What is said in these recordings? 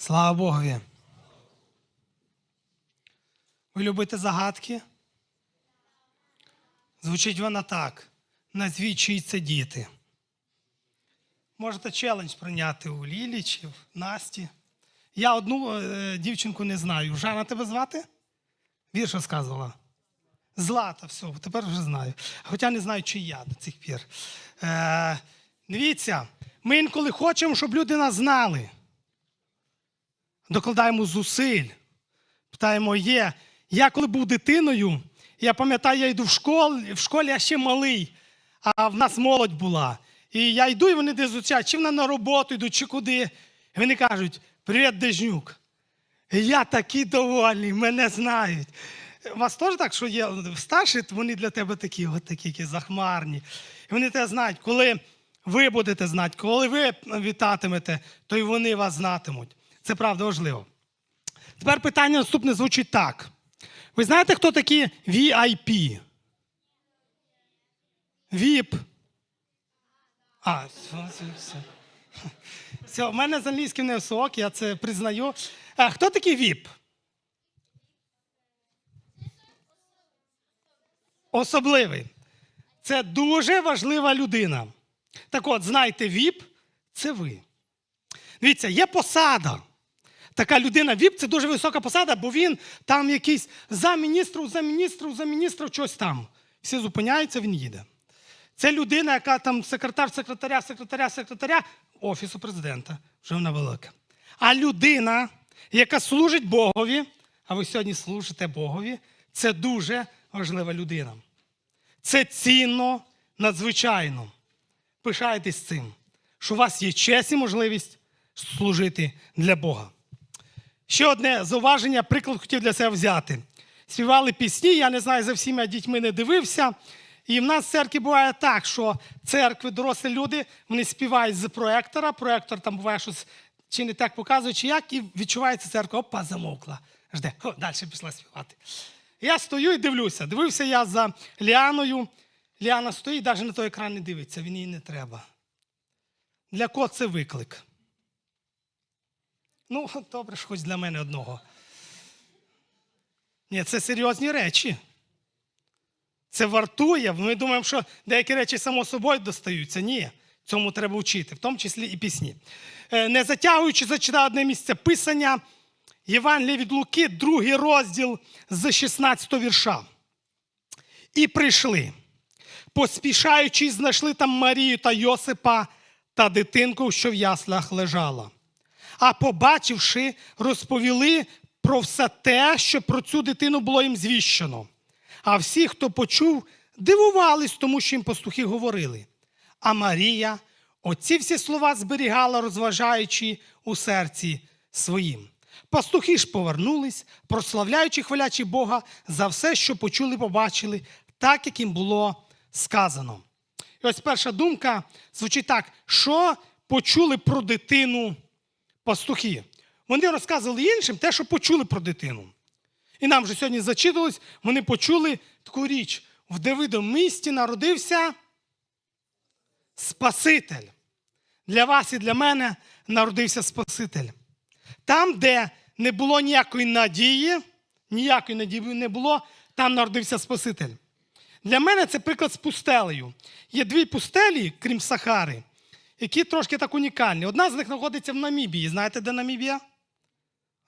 Слава Богові. Ви любите загадки? Звучить вона так. Назвіть, чиї це діти. Можете челендж прийняти у Лілі чи в Насті. Я одну е, дівчинку не знаю. Жанна тебе звати? Вірш розказувала. Злата, все, тепер вже знаю. Хоча не знаю, чи я до цих пір. Е, дивіться, ми інколи хочемо, щоб люди нас знали. Докладаємо зусиль. Питаємо, є. Я коли був дитиною, я пам'ятаю, я йду в школу, в школі я ще малий, а в нас молодь була. І я йду, і вони десь зустрічають, чи вони на роботу йдуть, чи куди. І вони кажуть: Привіт, Дежнюк. Я такий довольний, мене знають. У вас теж так, що є старші, вони для тебе такі, от такі, які захмарні. І вони тебе знають, коли ви будете знати, коли ви вітатимете, то й вони вас знатимуть. Це правда важливо. Тепер питання наступне звучить так. Ви знаєте, хто такі VIP? VIP. А, все, все, все. В мене з англійським не висок, я це признаю. А, хто такий VIP? Особливий. Це дуже важлива людина. Так от, знайте, ВІП це ви. Дивіться, є посада. Така людина ВІП це дуже висока посада, бо він там якийсь за міністру, за міністру, за міністру, щось там. Всі зупиняються, він їде. Це людина, яка там секретар секретаря, секретаря, секретаря Офісу президента. Вже вона велика. А людина, яка служить Богові, а ви сьогодні служите Богові, це дуже важлива людина. Це цінно, надзвичайно. Пишайтесь цим, що у вас є честь і можливість служити для Бога. Ще одне зауваження, приклад хотів для себе взяти. Співали пісні, я не знаю, за всіма дітьми не дивився. І в нас в церкві буває так, що церкви, дорослі люди, вони співають з проектора. Проектор там буває щось чи не так показує, чи як, і відчувається церква, опа, замовкла. Жде, О, далі пішла співати. Я стою і дивлюся. Дивився я за Ліаною. Ліана стоїть, навіть на той екран не дивиться, він їй не треба. Для кого це виклик? Ну, добре, ж хоч для мене одного. Ні, це серйозні речі. Це вартує. Ми думаємо, що деякі речі само собою достаються. Ні, цьому треба вчити, в тому числі і пісні. Е, Не затягуючи, зачитав одне місце писання Євангелія від Луки, другий розділ з 16 вірша. І прийшли, поспішаючи, знайшли там Марію та Йосипа та дитинку, що в яслах лежала. А побачивши, розповіли про все те, що про цю дитину було їм звіщено. А всі, хто почув, дивувались тому, що їм пастухи говорили. А Марія оці всі слова зберігала, розважаючи у серці своїм. Пастухи ж повернулись, прославляючи, хвалячи Бога за все, що почули, побачили, так, як їм було сказано. І ось перша думка звучить так: що почули про дитину пастухи? Вони розказували іншим те, що почули про дитину. І нам вже сьогодні зачитувалось, вони почули таку річ. В Давидом місті народився Спаситель. Для вас і для мене народився Спаситель. Там, де не було ніякої надії, ніякої надії не було, там народився Спаситель. Для мене це приклад з пустелею. Є дві пустелі, крім Сахари, які трошки так унікальні. Одна з них знаходиться в Намібії. Знаєте, де Намібія?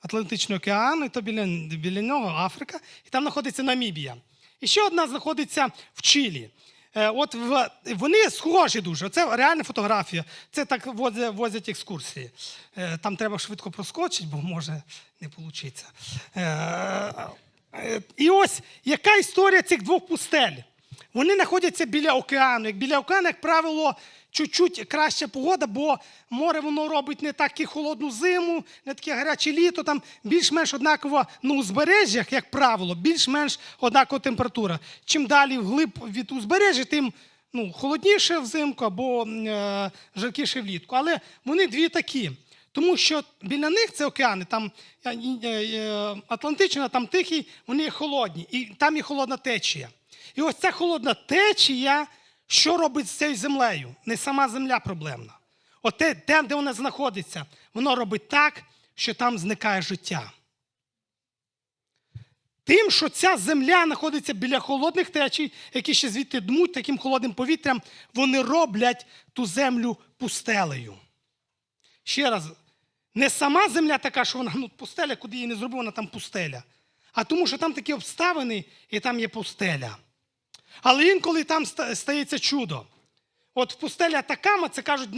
Атлантичний океан, і то біля, біля нього Африка, і там знаходиться Намібія. І ще одна знаходиться в Чилі. Е, От в, вони схожі дуже. Це реальна фотографія. Це так возять, возять екскурсії. Е, Там треба швидко проскочити, бо може не вийде. І ось яка історія цих двох пустель? Вони знаходяться біля океану. Як біля океану, як правило, чуть-чуть краща погода, бо море воно робить не так і холодну зиму, не таке гаряче літо, там більш-менш однаково на узбережжях, як правило, більш-менш однакова температура. Чим далі вглиб від узбережжя, тим ну, холодніше взимку або е, жаркіше влітку. Але вони дві такі. Тому що біля них це океани, там е, е, Атлантична, там Тихий, вони холодні, і там є холодна течія. І ось ця холодна течія, що робить з цією землею? Не сама земля проблемна. От те, те, де вона знаходиться, воно робить так, що там зникає життя. Тим, що ця земля знаходиться біля холодних течій, які ще звідти дмуть таким холодним повітрям, вони роблять ту землю пустелею. Ще раз, не сама земля така, що вона ну, пустеля, куди її не зробив, вона там пустеля. А тому, що там такі обставини і там є пустеля. Але інколи там стається чудо. От пустеля Атакама, це кажуть,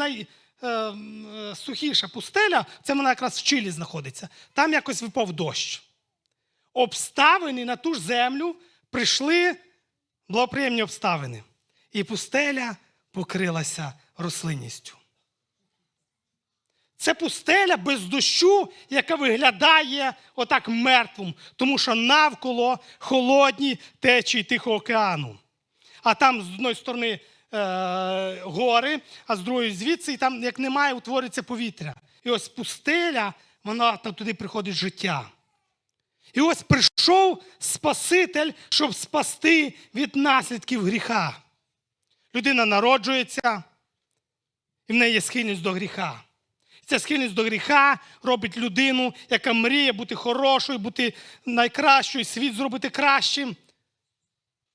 найсухіша пустеля, це вона якраз в Чилі знаходиться. Там якось випав дощ. Обставини на ту ж землю прийшли благоприємні обставини. І пустеля покрилася рослинністю. Це пустеля без дощу, яка виглядає отак мертвим, тому що навколо холодні течії Тихого океану. А там з одної сторони е, гори, а з другої звідси, і там, як немає, утворюється повітря. І ось пустеля, вона там туди приходить життя. І ось прийшов Спаситель, щоб спасти від наслідків гріха. Людина народжується, і в неї є схильність до гріха. Ця схильність до гріха робить людину, яка мріє бути хорошою, бути найкращою, світ зробити кращим.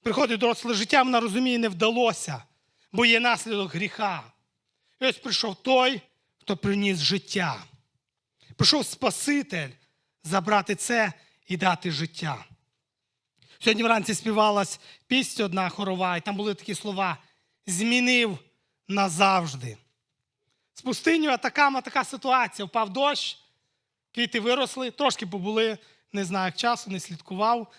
Приходить доросле життя, вона розуміє, не вдалося, бо є наслідок гріха. І ось прийшов той, хто приніс життя. Прийшов Спаситель забрати це і дати життя. Сьогодні вранці співалась пісня одна хорова, і там були такі слова: змінив назавжди. З пустиню Атакама така ситуація. Впав дощ, квіти виросли, трошки побули, не знаю, як часу, не слідкував,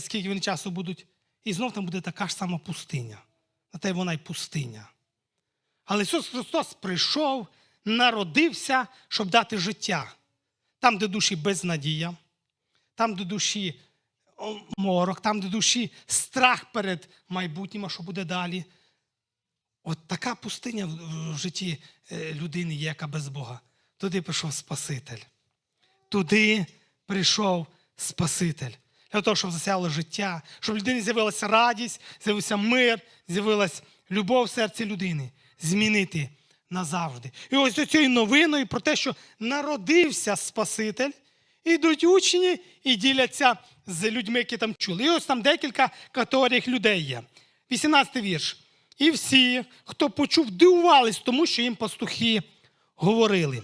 скільки вони часу будуть. І знов там буде така ж сама пустиня. На те вона й пустиня. Але Ісус Христос прийшов, народився, щоб дати життя. Там, де душі безнадія, там, де душі морок, там, де душі страх перед майбутнім, а що буде далі. От така пустиня в- в житті е, людини є, яка без Бога. Туди прийшов Спаситель. Туди прийшов Спаситель. Для того, щоб засяло життя, щоб в людині з'явилася радість, з'явився мир, з'явилась любов в серці людини. Змінити назавжди. І ось цією новиною про те, що народився Спаситель, ідуть учні і діляться з людьми, які там чули. І ось там декілька категорій людей є. 18 вірш. І всі, хто почув, дивувались тому, що їм пастухи говорили.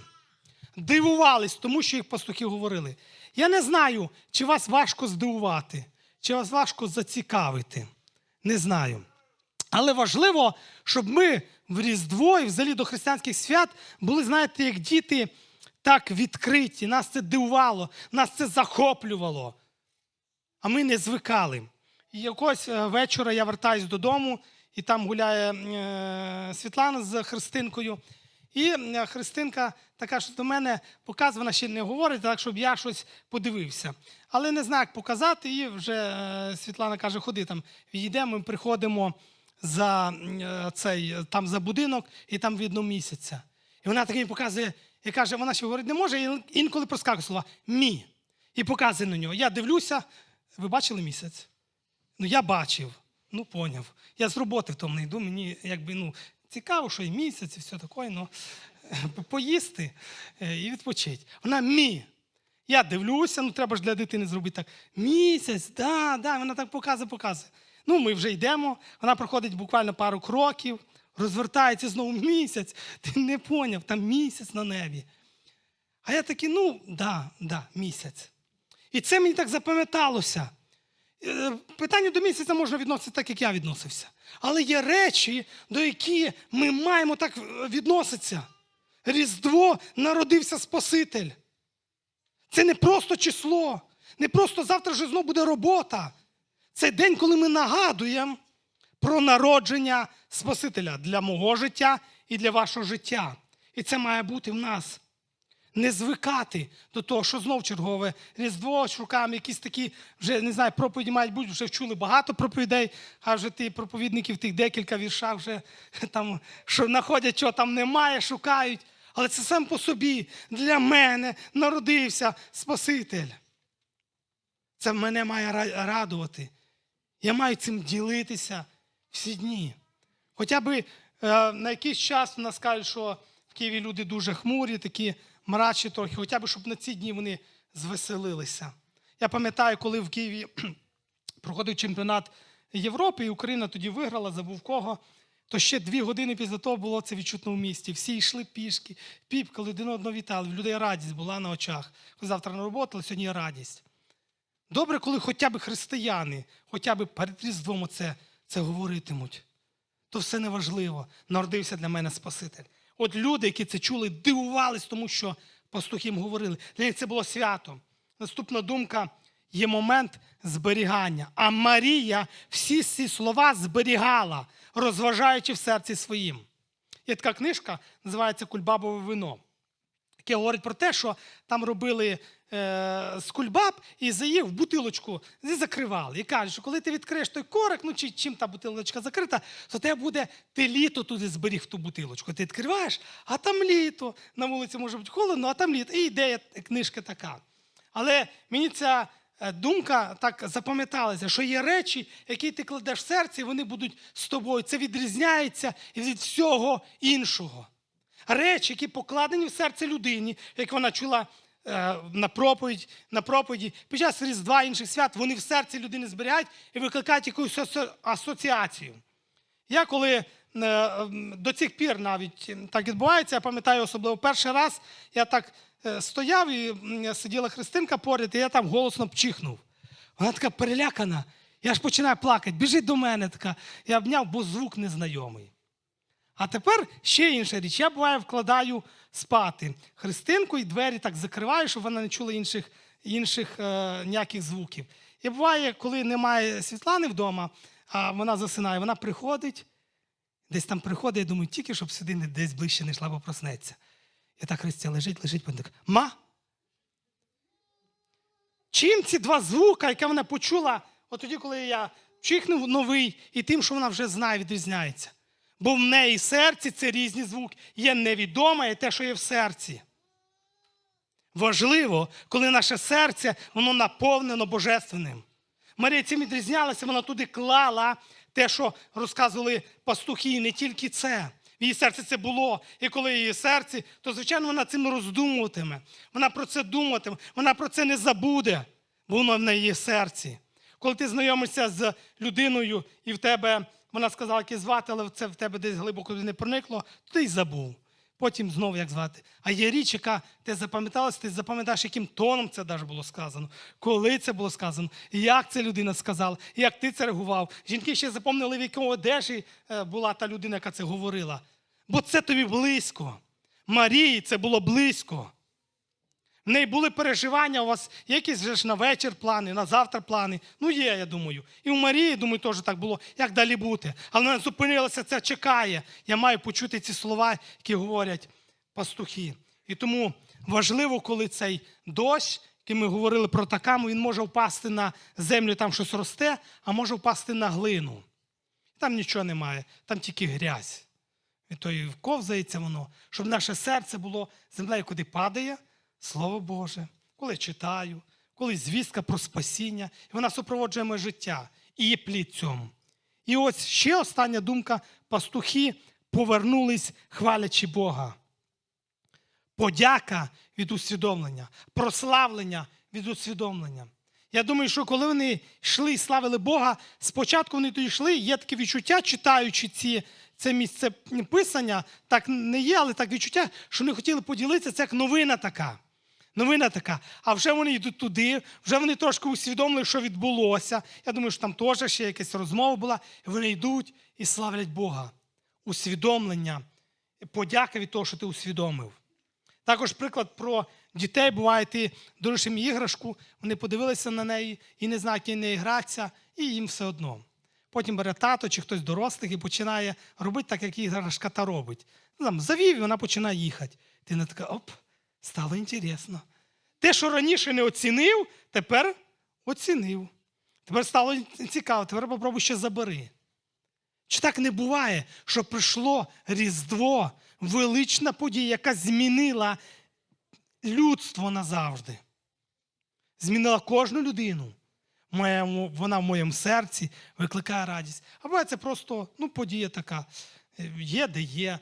Дивувались тому, що їх пастухи говорили. Я не знаю, чи вас важко здивувати, чи вас важко зацікавити. Не знаю. Але важливо, щоб ми в Різдво і взагалі до християнських свят були, знаєте, як діти, так відкриті. Нас це дивувало, нас це захоплювало. А ми не звикали. І якогось е, вечора я вертаюсь додому, і там гуляє е, Світлана з Христинкою. І е, Христинка така, що до мене показує, вона ще не говорить, так, щоб я щось подивився. Але не знаю, як показати, і вже е, Світлана каже, ходи там, відійдемо, ми приходимо за е, цей, там за будинок, і там видно місяця. І вона таки показує, і каже, вона ще говорити не може, і інколи проскакує слова мі. І показує на нього. Я дивлюся, ви бачили місяць? Ну, я бачив, ну поняв. Я з роботи в тому не йду, мені якби ну, цікаво, що і місяць, і все таке, ну поїсти е, і відпочити. Вона мі. Я дивлюся, ну треба ж для дитини зробити так. Місяць, да, да, вона так показує, показує. Ну, ми вже йдемо, вона проходить буквально пару кроків, розвертається знову місяць. Ти не поняв, там місяць на небі. А я такий, ну, да, да, місяць. І це мені так запам'яталося. Е, Питання до місяця можна відносити так, як я відносився. Але є речі, до які ми маємо так е, відноситися. Різдво народився Спаситель. Це не просто число, не просто завтра вже знову буде робота. Це день, коли ми нагадуємо про народження Спасителя для мого життя і для вашого життя. І це має бути в нас. Не звикати до того, що знов чергове Різдво, шукаємо якісь такі, вже не знаю, проповіді мають бути, вже вчули багато проповідей, а вже ті проповідники в тих декілька віршах вже там, що знаходять, чого там немає, шукають. Але це сам по собі для мене народився Спаситель. Це мене має радувати. Я маю цим ділитися всі дні. Хоча б е, на якийсь час в нас кажуть, що в Києві люди дуже хмурі, такі мрачні трохи, хоча б щоб на ці дні вони звеселилися. Я пам'ятаю, коли в Києві проходив чемпіонат Європи, і Україна тоді виграла, забув кого. То ще дві години після того було це відчутно в місті. Всі йшли пішки, піпкали, один одного вітали. В людей радість була на очах. Завтра на роботу, але сьогодні радість. Добре, коли хоча б християни, хоча б перед Різдвом це, це говоритимуть. То все неважливо. Народився для мене Спаситель. От люди, які це чули, дивувались, тому що пастухи їм говорили. Для них це було свято. Наступна думка є момент зберігання. А Марія всі ці слова зберігала, розважаючи в серці своїм. Є така книжка, називається Кульбабове вино яке говорить про те, що там робили з кульбаб і за їх в бутилочку і закривали. І кажуть, що коли ти відкриєш той корик, ну чи чим та бутилочка закрита, то тебе буде ти літо туди зберіг ту бутилочку. Ти відкриваєш, а там літо. На вулиці може бути холодно, а там літо. І ідея книжки така. Але мені ця е, думка так запам'яталася, що є речі, які ти кладеш в серці, і вони будуть з тобою. Це відрізняється від всього іншого речі, які покладені в серце людині, як вона чула е, на проповідь, на проповіді, під час Різдва інших свят, вони в серці людини зберігають і викликають якусь асоціацію. Я коли е, до цих пір навіть так відбувається, я пам'ятаю особливо перший раз, я так е, стояв і сиділа Христинка поряд, і я там голосно пчихнув. Вона така перелякана. Я ж починаю плакати, біжить до мене така. Я обняв, бо звук незнайомий. А тепер ще інша річ. Я буває вкладаю спати Христинку і двері так закриваю, щоб вона не чула інших, інших е, ніяких звуків. І буває, коли немає Світлани вдома, а вона засинає, вона приходить, десь там приходить, я думаю, тільки щоб сюди десь ближче не йшла, бо проснеться. І так Христя лежить, лежить, вона так, ма. Чим ці два звука, які вона почула, от тоді, коли я чихнув новий, і тим, що вона вже знає, відрізняється. Бо в неї серці це різні звуки. Є невідоме і те, що є в серці. Важливо, коли наше серце воно наповнено божественним. Марія цим відрізнялася, вона туди клала те, що розказували пастухи, не тільки це. В її серці це було. І коли її серці, то, звичайно, вона цим роздумуватиме. Вона про це думатиме, вона про це не забуде, бо воно в неї серці. Коли ти знайомишся з людиною, і в тебе вона сказала, як її звати, але це в тебе десь глибоко не проникло, то ти й забув. Потім знову як звати. А є річ, яка ти запам'яталася, ти запам'ятаєш, яким тоном це навіть було сказано, коли це було сказано, як це людина сказала, як ти це реагував. Жінки ще запам'ятали, в якому одежі е, була та людина, яка це говорила. Бо це тобі близько. Марії це було близько. В неї були переживання, у вас якісь ж на вечір плани, на завтра плани. Ну, є, я думаю. І у Марії, думаю, теж так було, як далі бути. Але вона зупинилася, це чекає. Я маю почути ці слова, які говорять пастухи. І тому важливо, коли цей дощ, який ми говорили про такаму, він може впасти на землю, там щось росте, а може впасти на глину. Там нічого немає, там тільки грязь. І то і ковзається воно, щоб наше серце було землею, куди падає. Слово Боже, коли читаю, коли звістка про спасіння, і вона супроводжує моє життя і є плід цьому. І ось ще остання думка: пастухи повернулись, хвалячи Бога. Подяка від усвідомлення, прославлення від усвідомлення. Я думаю, що коли вони йшли і славили Бога, спочатку вони туди йшли, є таке відчуття, читаючи ці, це місце писання, так не є, але так відчуття, що вони хотіли поділитися, це як новина така. Новина така. А вже вони йдуть туди, вже вони трошки усвідомили, що відбулося. Я думаю, що там теж ще якась розмова була. Вони йдуть і славлять Бога. Усвідомлення, подяка від того, що ти усвідомив. Також приклад про дітей буває, ти дорожиш їм іграшку, вони подивилися на неї і не знають, як неї гратися, і їм все одно. Потім бере тато чи хтось дорослих і починає робити так, як іграшка та робить. Там, завів, і вона починає їхати. Ти не така, оп, стало інтересно. Те, що раніше не оцінив, тепер оцінив. Тепер стало цікаво, тепер попробуй ще забери. Чи так не буває, що прийшло Різдво, велична подія, яка змінила людство назавжди? Змінила кожну людину. Моєму, вона в моєму серці викликає радість. А буває це просто ну, подія така. Е, Є, де є.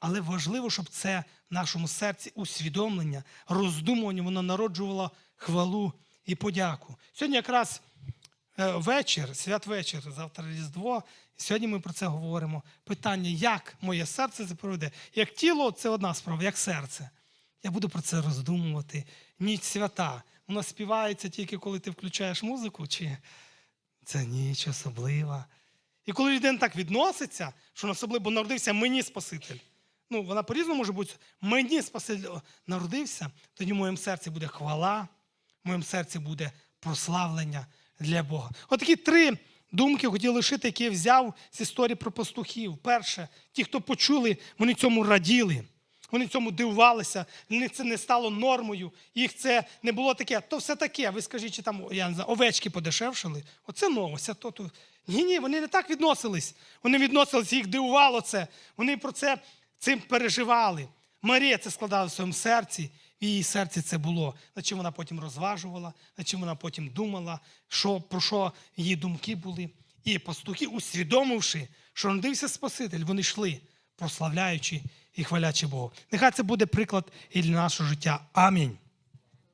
Але важливо, щоб це в нашому серці усвідомлення, роздумування, воно народжувало хвалу і подяку. Сьогодні якраз е, вечір, святвечір, завтра Різдво. Сьогодні ми про це говоримо. Питання, як моє серце це проведе. Як тіло це одна справа, як серце. Я буду про це роздумувати. Ніч свята. Вона співається тільки коли ти включаєш музику, чи це ніч особлива. І коли людина так відноситься, що особливо народився мені Спаситель. Ну, вона по-різному може бути мені Спаситель народився, тоді в моєму серці буде хвала, в моєму серці буде прославлення для Бога. Отакі три думки хотів лишити, які я взяв з історії про пастухів. Перше, ті, хто почули, вони цьому раділи. Вони цьому дивувалися, для них це не стало нормою, їх це не було таке, то все таке. Ви скажіть, чи там я не знаю, овечки подешевшили. Оце новость. а то, то. Ні, ні, вони не так відносились. Вони відносились, їх дивувало це. Вони про це цим переживали. Марія це складала в своєму серці, в її серці це було. Над чим вона потім розважувала, над чим вона потім думала, що, про що її думки були. І пастухи, усвідомивши, що народився Спаситель, вони йшли, прославляючи і хвалячи Богу. Нехай це буде приклад і для нашого життя. Амінь.